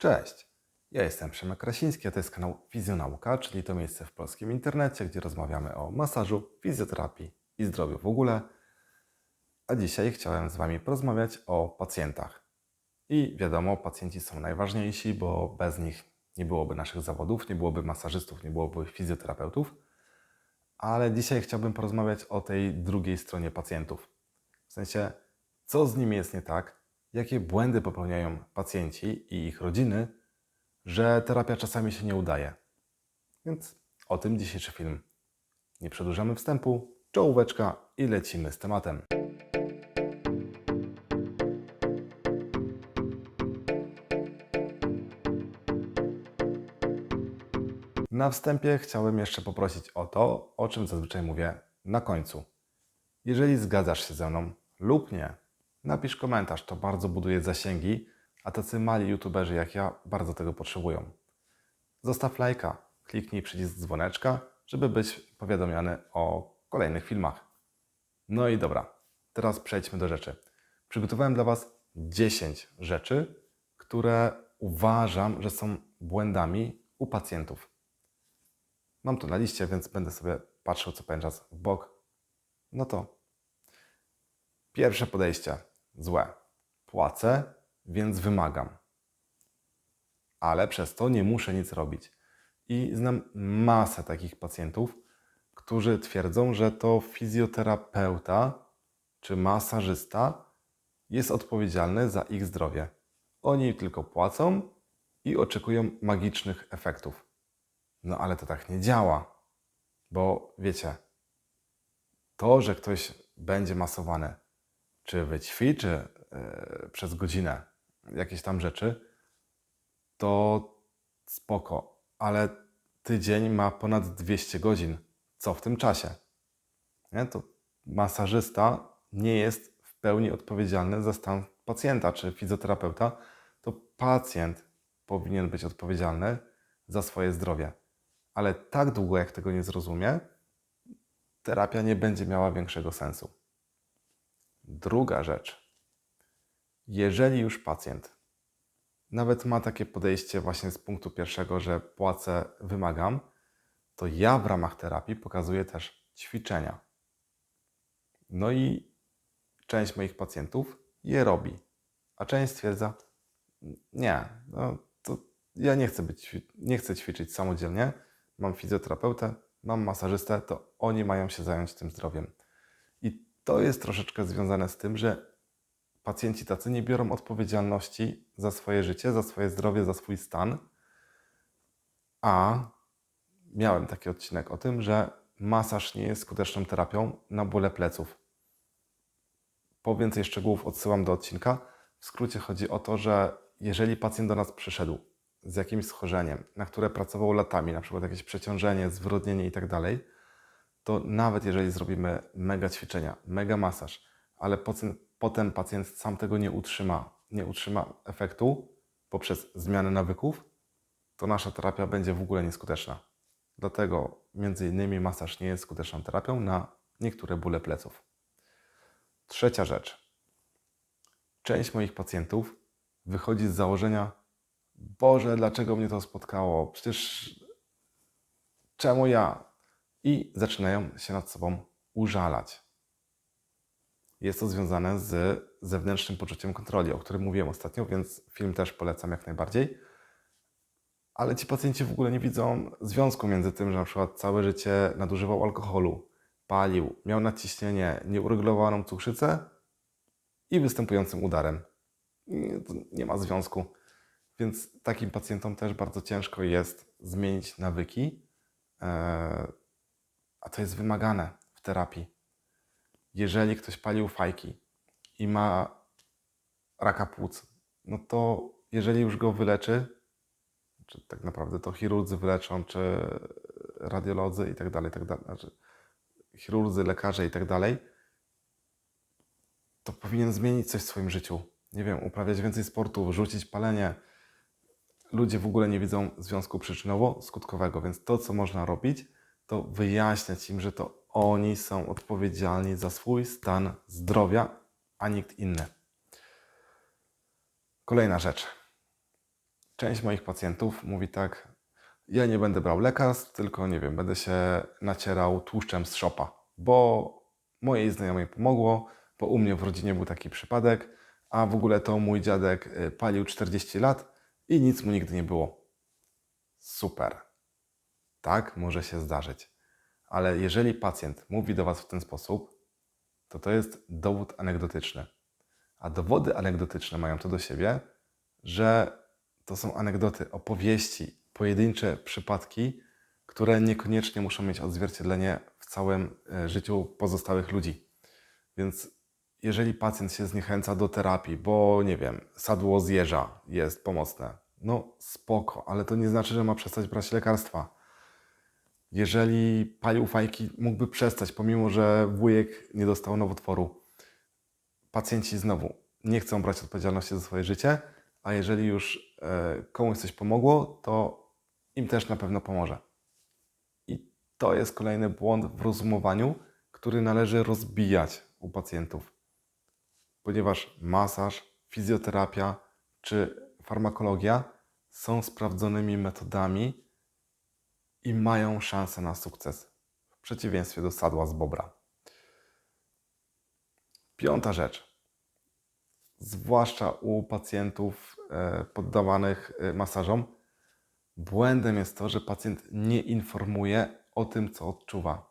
Cześć, ja jestem Przemek Krasiński, a to jest kanał Fizjonauka, czyli to miejsce w polskim internecie, gdzie rozmawiamy o masażu, fizjoterapii i zdrowiu w ogóle. A dzisiaj chciałem z Wami porozmawiać o pacjentach. I wiadomo, pacjenci są najważniejsi, bo bez nich nie byłoby naszych zawodów, nie byłoby masażystów, nie byłoby fizjoterapeutów. Ale dzisiaj chciałbym porozmawiać o tej drugiej stronie pacjentów. W sensie, co z nimi jest nie tak, jakie błędy popełniają pacjenci i ich rodziny, że terapia czasami się nie udaje. Więc o tym dzisiejszy film. Nie przedłużamy wstępu, czołóweczka i lecimy z tematem. Na wstępie chciałem jeszcze poprosić o to, o czym zazwyczaj mówię na końcu. Jeżeli zgadzasz się ze mną lub nie, napisz komentarz, to bardzo buduje zasięgi, a tacy mali youtuberzy jak ja bardzo tego potrzebują. Zostaw lajka, kliknij przycisk dzwoneczka, żeby być powiadomiony o kolejnych filmach. No i dobra, teraz przejdźmy do rzeczy. Przygotowałem dla Was 10 rzeczy, które uważam, że są błędami u pacjentów. Mam to na liście, więc będę sobie patrzył co pewien czas w bok. No to pierwsze podejście złe. Płacę, więc wymagam. Ale przez to nie muszę nic robić. I znam masę takich pacjentów, którzy twierdzą, że to fizjoterapeuta czy masażysta jest odpowiedzialny za ich zdrowie. Oni tylko płacą i oczekują magicznych efektów. No ale to tak nie działa, bo wiecie, to, że ktoś będzie masowany, czy wyćwiczy yy, przez godzinę jakieś tam rzeczy, to spoko, ale tydzień ma ponad 200 godzin. Co w tym czasie? Nie? To masażysta nie jest w pełni odpowiedzialny za stan pacjenta czy fizjoterapeuta. To pacjent powinien być odpowiedzialny za swoje zdrowie. Ale tak długo, jak tego nie zrozumie, terapia nie będzie miała większego sensu. Druga rzecz. Jeżeli już pacjent nawet ma takie podejście właśnie z punktu pierwszego, że płacę, wymagam, to ja w ramach terapii pokazuję też ćwiczenia. No i część moich pacjentów je robi, a część stwierdza, nie, no to ja nie chcę, być, nie chcę ćwiczyć samodzielnie, mam fizjoterapeutę, mam masażystę, to oni mają się zająć tym zdrowiem. To jest troszeczkę związane z tym, że pacjenci tacy nie biorą odpowiedzialności za swoje życie, za swoje zdrowie, za swój stan. A miałem taki odcinek o tym, że masaż nie jest skuteczną terapią na bóle pleców. Po więcej szczegółów odsyłam do odcinka. W skrócie chodzi o to, że jeżeli pacjent do nas przyszedł z jakimś schorzeniem, na które pracował latami, na przykład jakieś przeciążenie, zwrodnienie itd., tak to nawet jeżeli zrobimy mega ćwiczenia, mega masaż, ale potem pacjent sam tego nie utrzyma, nie utrzyma efektu poprzez zmianę nawyków, to nasza terapia będzie w ogóle nieskuteczna. Dlatego między innymi masaż nie jest skuteczną terapią na niektóre bóle pleców. Trzecia rzecz. Część moich pacjentów wychodzi z założenia, Boże, dlaczego mnie to spotkało? Przecież czemu ja? I zaczynają się nad sobą użalać. Jest to związane z zewnętrznym poczuciem kontroli, o którym mówiłem ostatnio, więc film też polecam jak najbardziej. Ale ci pacjenci w ogóle nie widzą związku między tym, że na przykład całe życie nadużywał alkoholu, palił, miał nadciśnienie, nieuregulowaną cukrzycę i występującym udarem. Nie ma związku. Więc takim pacjentom też bardzo ciężko jest zmienić nawyki, e, a to jest wymagane w terapii. Jeżeli ktoś palił fajki i ma raka płuc, no to jeżeli już go wyleczy, czy tak naprawdę to chirurdzy wyleczą, czy radiolodzy i tak dalej, tak dalej, znaczy chirurdzy, lekarze i tak dalej, to powinien zmienić coś w swoim życiu. Nie wiem, uprawiać więcej sportu, rzucić palenie. Ludzie w ogóle nie widzą związku przyczynowo-skutkowego, więc to, co można robić, to wyjaśniać im, że to oni są odpowiedzialni za swój stan zdrowia, a nikt inny. Kolejna rzecz. część moich pacjentów mówi tak, ja nie będę brał lekarstw, tylko nie wiem, będę się nacierał tłuszczem z szopa, bo mojej znajomej pomogło, bo u mnie w rodzinie był taki przypadek, a w ogóle to mój dziadek y, palił 40 lat i nic mu nigdy nie było. Super. Tak może się zdarzyć. Ale jeżeli pacjent mówi do Was w ten sposób, to to jest dowód anegdotyczny. A dowody anegdotyczne mają to do siebie, że to są anegdoty, opowieści, pojedyncze przypadki, które niekoniecznie muszą mieć odzwierciedlenie w całym e, życiu pozostałych ludzi. Więc jeżeli pacjent się zniechęca do terapii, bo nie wiem, sadło z jeża jest pomocne, no spoko, ale to nie znaczy, że ma przestać brać lekarstwa. Jeżeli palił fajki, mógłby przestać, pomimo że wujek nie dostał nowotworu. Pacjenci znowu nie chcą brać odpowiedzialności za swoje życie, a jeżeli już e, komuś coś pomogło, to im też na pewno pomoże. I to jest kolejny błąd w rozumowaniu, który należy rozbijać u pacjentów. Ponieważ masaż, fizjoterapia czy farmakologia są sprawdzonymi metodami i mają szansę na sukces, w przeciwieństwie do sadła z bobra. Piąta rzecz. Zwłaszcza u pacjentów e, poddawanych e, masażom, błędem jest to, że pacjent nie informuje o tym, co odczuwa.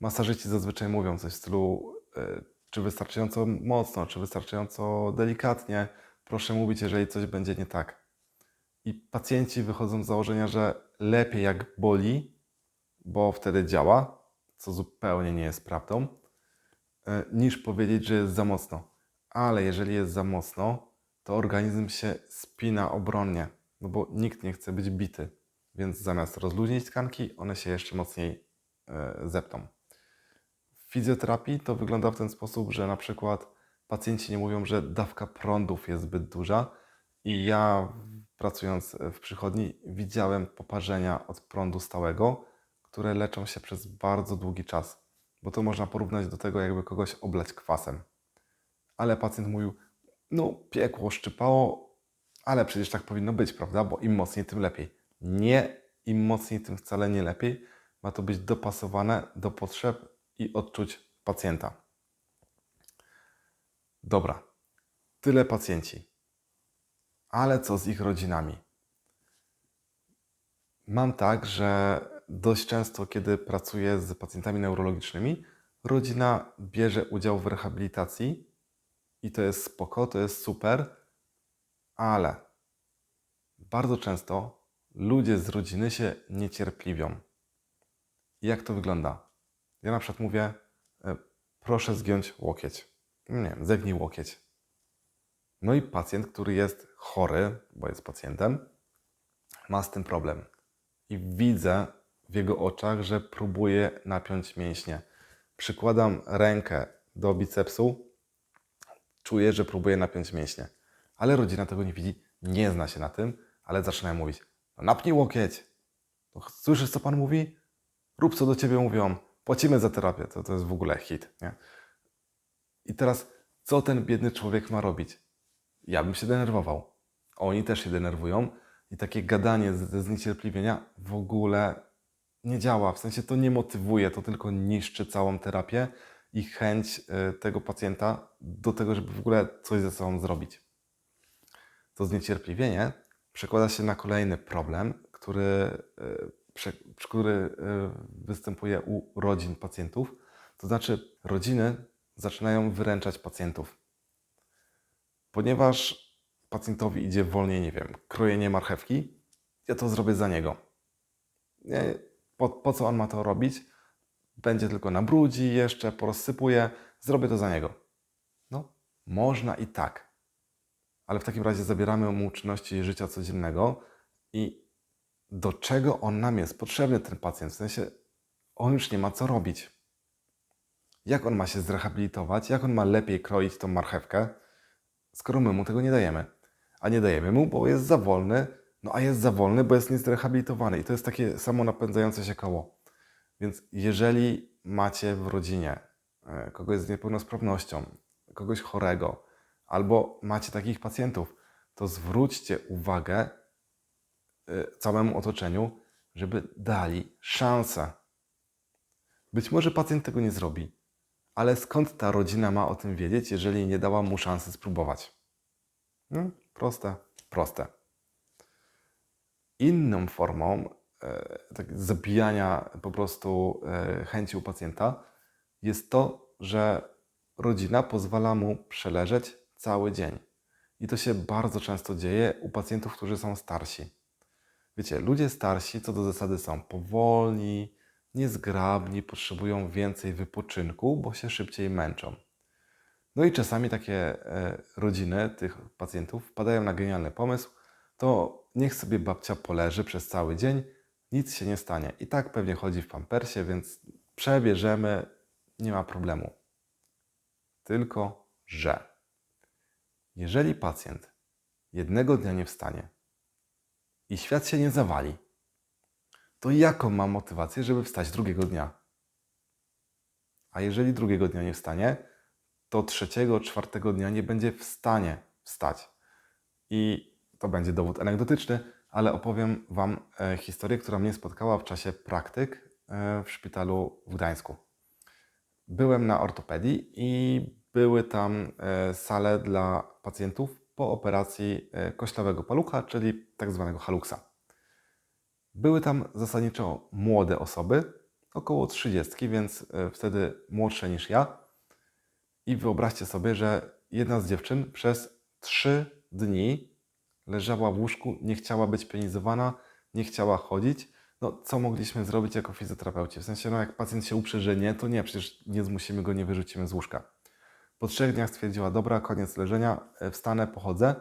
Masażyści zazwyczaj mówią coś w stylu, e, czy wystarczająco mocno, czy wystarczająco delikatnie. Proszę mówić, jeżeli coś będzie nie tak. I pacjenci wychodzą z założenia, że lepiej jak boli, bo wtedy działa, co zupełnie nie jest prawdą, e, niż powiedzieć, że jest za mocno. Ale jeżeli jest za mocno, to organizm się spina obronnie, no bo nikt nie chce być bity. Więc zamiast rozluźnić tkanki, one się jeszcze mocniej e, zepną. W fizjoterapii to wygląda w ten sposób, że na przykład pacjenci nie mówią, że dawka prądów jest zbyt duża i ja pracując w przychodni, widziałem poparzenia od prądu stałego, które leczą się przez bardzo długi czas, bo to można porównać do tego, jakby kogoś oblać kwasem. Ale pacjent mówił, no piekło, szczypało, ale przecież tak powinno być, prawda? Bo im mocniej, tym lepiej. Nie, im mocniej, tym wcale nie lepiej. Ma to być dopasowane do potrzeb i odczuć pacjenta. Dobra, tyle pacjenci ale co z ich rodzinami? Mam tak, że dość często, kiedy pracuję z pacjentami neurologicznymi, rodzina bierze udział w rehabilitacji i to jest spoko, to jest super, ale bardzo często ludzie z rodziny się niecierpliwią. Jak to wygląda? Ja na przykład mówię, e, proszę zgiąć łokieć. Nie wiem, zegnij łokieć. No i pacjent, który jest chory, bo jest pacjentem, ma z tym problem. I widzę w jego oczach, że próbuje napiąć mięśnie. Przykładam rękę do bicepsu, czuję, że próbuje napiąć mięśnie. Ale rodzina tego nie widzi, nie zna się na tym, ale zaczynają mówić: no napnij łokieć. No, słyszysz, co pan mówi? Rób co do ciebie mówią, płacimy za terapię. To, to jest w ogóle hit. Nie? I teraz, co ten biedny człowiek ma robić? Ja bym się denerwował. Oni też się denerwują i takie gadanie ze zniecierpliwienia w ogóle nie działa. W sensie to nie motywuje, to tylko niszczy całą terapię i chęć y, tego pacjenta do tego, żeby w ogóle coś ze sobą zrobić. To zniecierpliwienie przekłada się na kolejny problem, który, y, który y, występuje u rodzin pacjentów. To znaczy, rodziny zaczynają wyręczać pacjentów ponieważ pacjentowi idzie wolniej, nie wiem, krojenie marchewki, ja to zrobię za niego. Nie, po, po co on ma to robić? Będzie tylko na brudzi, jeszcze porozsypuje, zrobię to za niego. No, można i tak. Ale w takim razie zabieramy mu czynności życia codziennego i do czego on nam jest potrzebny, ten pacjent? W sensie, on już nie ma co robić. Jak on ma się zrehabilitować? Jak on ma lepiej kroić tą marchewkę? Skoro my mu tego nie dajemy. A nie dajemy mu, bo jest za wolny, no a jest za wolny, bo jest niezrehabilitowany. I to jest takie samo napędzające się koło. Więc jeżeli macie w rodzinie e, kogoś z niepełnosprawnością, kogoś chorego, albo macie takich pacjentów, to zwróćcie uwagę y, całemu otoczeniu, żeby dali szansę. Być może pacjent tego nie zrobi, ale skąd ta rodzina ma o tym wiedzieć, jeżeli nie dała mu szansy spróbować? No, proste, proste. Inną formą e, tak zabijania po prostu e, chęci u pacjenta jest to, że rodzina pozwala mu przeleżeć cały dzień. I to się bardzo często dzieje u pacjentów, którzy są starsi. Wiecie, ludzie starsi co do zasady są powolni, niezgrabni, potrzebują więcej wypoczynku, bo się szybciej męczą. No i czasami takie e, rodziny tych pacjentów wpadają na genialny pomysł, to niech sobie babcia poleży przez cały dzień, nic się nie stanie. I tak pewnie chodzi w pampersie, więc przebierzemy, nie ma problemu. Tylko, że jeżeli pacjent jednego dnia nie wstanie i świat się nie zawali, to jaką ma motywację, żeby wstać drugiego dnia? A jeżeli drugiego dnia nie wstanie, to trzeciego, czwartego dnia nie będzie w stanie wstać. I to będzie dowód anegdotyczny, ale opowiem Wam e, historię, która mnie spotkała w czasie praktyk e, w szpitalu w Gdańsku. Byłem na ortopedii i były tam e, sale dla pacjentów po operacji koślowego palucha, czyli tak zwanego haluksa. Były tam zasadniczo młode osoby, około 30, więc wtedy młodsze niż ja. I wyobraźcie sobie, że jedna z dziewczyn przez 3 dni leżała w łóżku, nie chciała być pionizowana, nie chciała chodzić. No, co mogliśmy zrobić jako fizjoterapeuci? W sensie, no jak pacjent się uprze, że nie, to nie, przecież nie zmusimy go, nie wyrzucimy z łóżka. Po trzech dniach stwierdziła, dobra, koniec leżenia, e, wstanę, pochodzę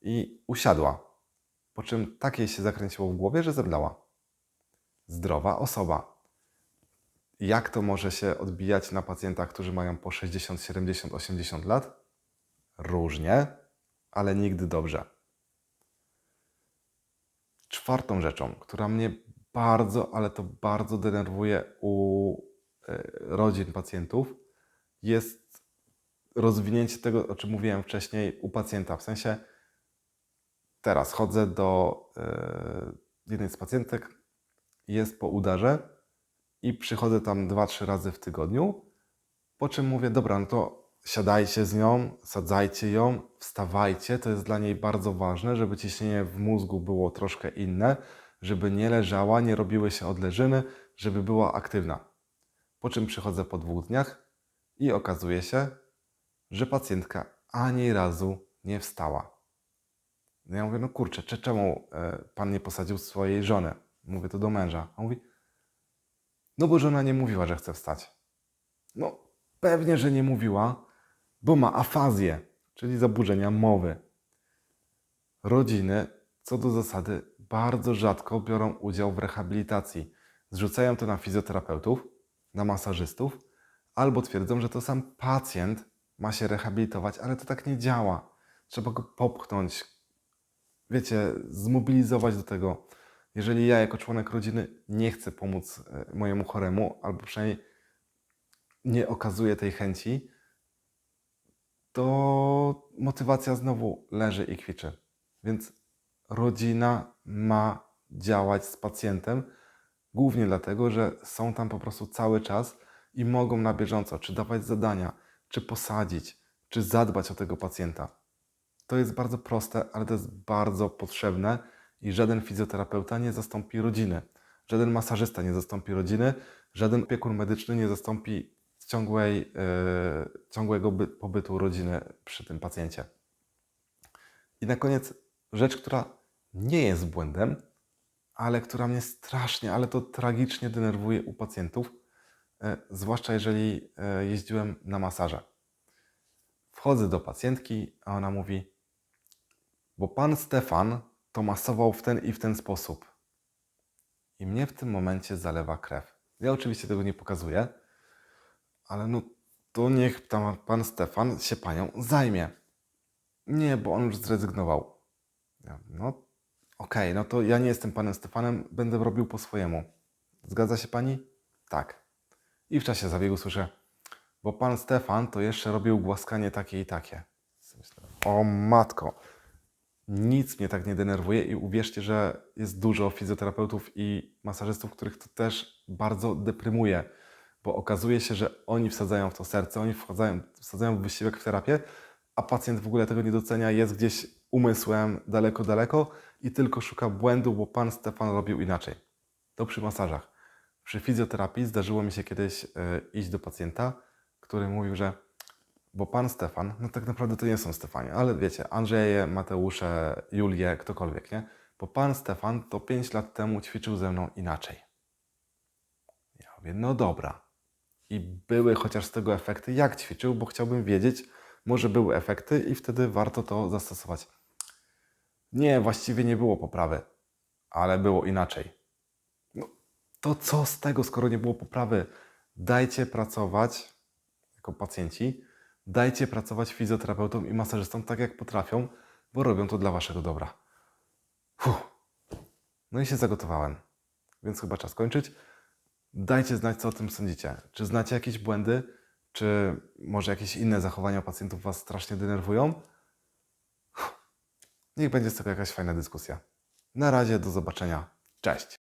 i usiadła. Po czym tak jej się zakręciło w głowie, że zemdlała. Zdrowa osoba. Jak to może się odbijać na pacjentach, którzy mają po 60, 70, 80 lat? Różnie, ale nigdy dobrze. Czwartą rzeczą, która mnie bardzo, ale to bardzo denerwuje u e, rodzin pacjentów, jest rozwinięcie tego, o czym mówiłem wcześniej, u pacjenta. W sensie teraz chodzę do e, jednej z pacjentek, jest po udarze i przychodzę tam dwa, trzy razy w tygodniu, po czym mówię, dobra, no to siadajcie z nią, sadzajcie ją, wstawajcie. To jest dla niej bardzo ważne, żeby ciśnienie w mózgu było troszkę inne, żeby nie leżała, nie robiły się odleżyny, żeby była aktywna. Po czym przychodzę po dwóch dniach i okazuje się, że pacjentka ani razu nie wstała. No ja mówię, no kurczę, czemu e, pan nie posadził swojej żony? Mówię to do męża. On mówi, no bo żona nie mówiła, że chce wstać. No pewnie, że nie mówiła, bo ma afazję, czyli zaburzenia mowy. Rodziny, co do zasady, bardzo rzadko biorą udział w rehabilitacji. Zrzucają to na fizjoterapeutów, na masażystów, albo twierdzą, że to sam pacjent ma się rehabilitować, ale to tak nie działa. Trzeba go popchnąć, wiecie, zmobilizować do tego. Jeżeli ja jako członek rodziny nie chcę pomóc e, mojemu choremu, albo przynajmniej nie okazuję tej chęci, to motywacja znowu leży i kwiczy. Więc rodzina ma działać z pacjentem, głównie dlatego, że są tam po prostu cały czas i mogą na bieżąco czy dawać zadania, czy posadzić, czy zadbać o tego pacjenta. To jest bardzo proste, ale to jest bardzo potrzebne i żaden fizjoterapeuta nie zastąpi rodziny. Żaden masażysta nie zastąpi rodziny, żaden opiekun medyczny nie zastąpi ciągłej, yy, ciągłego by, pobytu rodziny przy tym pacjencie. I na koniec rzecz, która nie jest błędem, ale która mnie strasznie, ale to tragicznie denerwuje u pacjentów, yy, zwłaszcza jeżeli yy, jeździłem na masaże. Wchodzę do pacjentki, a ona mówi: Bo pan Stefan to masował w ten i w ten sposób. I mnie w tym momencie zalewa krew. Ja oczywiście tego nie pokazuję, ale no to niech tam pan Stefan się panią zajmie. Nie, bo on już zrezygnował. Ja, no okej, okay, no to ja nie jestem panem Stefanem, będę robił po swojemu. Zgadza się pani? Tak. I w czasie zabiegu słyszę, bo pan Stefan to jeszcze robił głaskanie takie i takie. O matko. Nic mnie tak nie denerwuje i uwierzcie, że jest dużo fizjoterapeutów i masażystów, których to też bardzo deprymuje, bo okazuje się, że oni wsadzają w to serce, oni wsadzają, wsadzają wysiłek w terapię, a pacjent w ogóle tego nie docenia, jest gdzieś umysłem daleko, daleko i tylko szuka błędu, bo pan Stefan robił inaczej. To przy masażach. Przy fizjoterapii zdarzyło mi się kiedyś y, iść do pacjenta, który mówił, że bo pan Stefan, no tak naprawdę to nie są Stefanie, ale wiecie, Andrzeje, Mateusze, Julie, ktokolwiek, nie? Bo pan Stefan to 5 lat temu ćwiczył ze mną inaczej. Ja mówię, no dobra. I były chociaż z tego efekty, jak ćwiczył, bo chciałbym wiedzieć, może były efekty i wtedy warto to zastosować. Nie, właściwie nie było poprawy, ale było inaczej. No, to co z tego, skoro nie było poprawy? Dajcie pracować jako pacjenci, dajcie pracować fizjoterapeutom i masażystom tak, jak potrafią, bo robią to dla waszego dobra. Fuh. No i się zagotowałem, więc chyba czas kończyć. Dajcie znać, co o tym sądzicie. Czy znacie jakieś błędy, czy może jakieś inne zachowania pacjentów was strasznie denerwują? Niech będzie z tego jakaś fajna dyskusja. Na razie, do zobaczenia. Cześć!